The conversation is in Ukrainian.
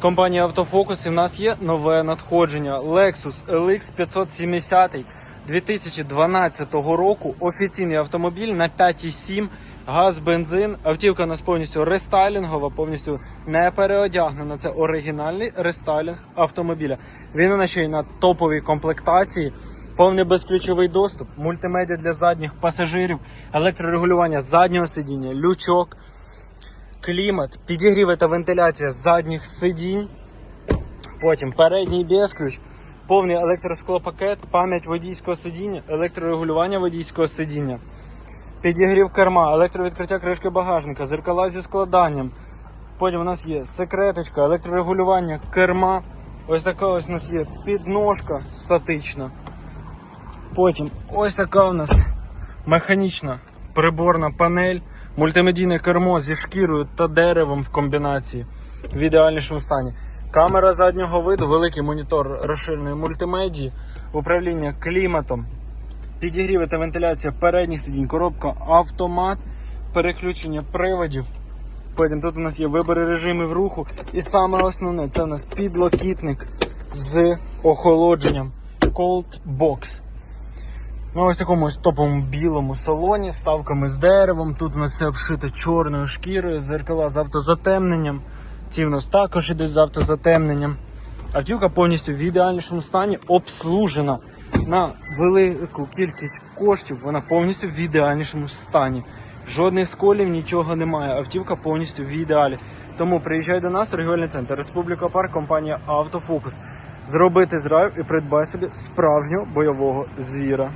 Компанія Автофокус і в нас є нове надходження Lexus LX 570 2012 року. Офіційний автомобіль на 5,7 газ, бензин. Автівка у нас повністю рестайлінгова, повністю не переодягнена. Це оригінальний рестайлінг автомобіля. Він у нас ще й на топовій комплектації. Повний безключовий доступ, мультимедіа для задніх пасажирів, електрорегулювання заднього сидіння, лючок, клімат, підігріви та вентиляція задніх сидінь. Потім передній безключ, повний електросклопакет, пам'ять водійського сидіння, електрорегулювання водійського сидіння, підігрів керма, електровідкриття кришки багажника, зеркала зі складанням. Потім у нас є секреточка, електрорегулювання керма. Ось така ось у нас є підножка статична. Потім ось така у нас механічна приборна панель, мультимедійне кермо зі шкірою та деревом в комбінації в ідеальнішому стані. Камера заднього виду, великий монітор розширеної мультимедії, управління кліматом, підігріви та вентиляція передніх сидінь, коробка автомат, переключення приводів. Потім тут у нас є вибори режимів руху. І саме основне це у нас підлокітник з охолодженням Cold Box. Ну, ось такому ось топовому білому салоні, ставками з деревом. Тут у нас все обшите чорною шкірою, зеркала з автозатемненням. Ці в нас також іде з автозатемненням. Автівка повністю в ідеальнішому стані обслужена на велику кількість коштів. Вона повністю в ідеальнішому стані. Жодних сколів, нічого немає. Автівка повністю в ідеалі. Тому приїжджай до нас, торгівельний центр Республіка Парк, компанія Автофокус. Зробити зрайв і придбай собі справжнього бойового звіра.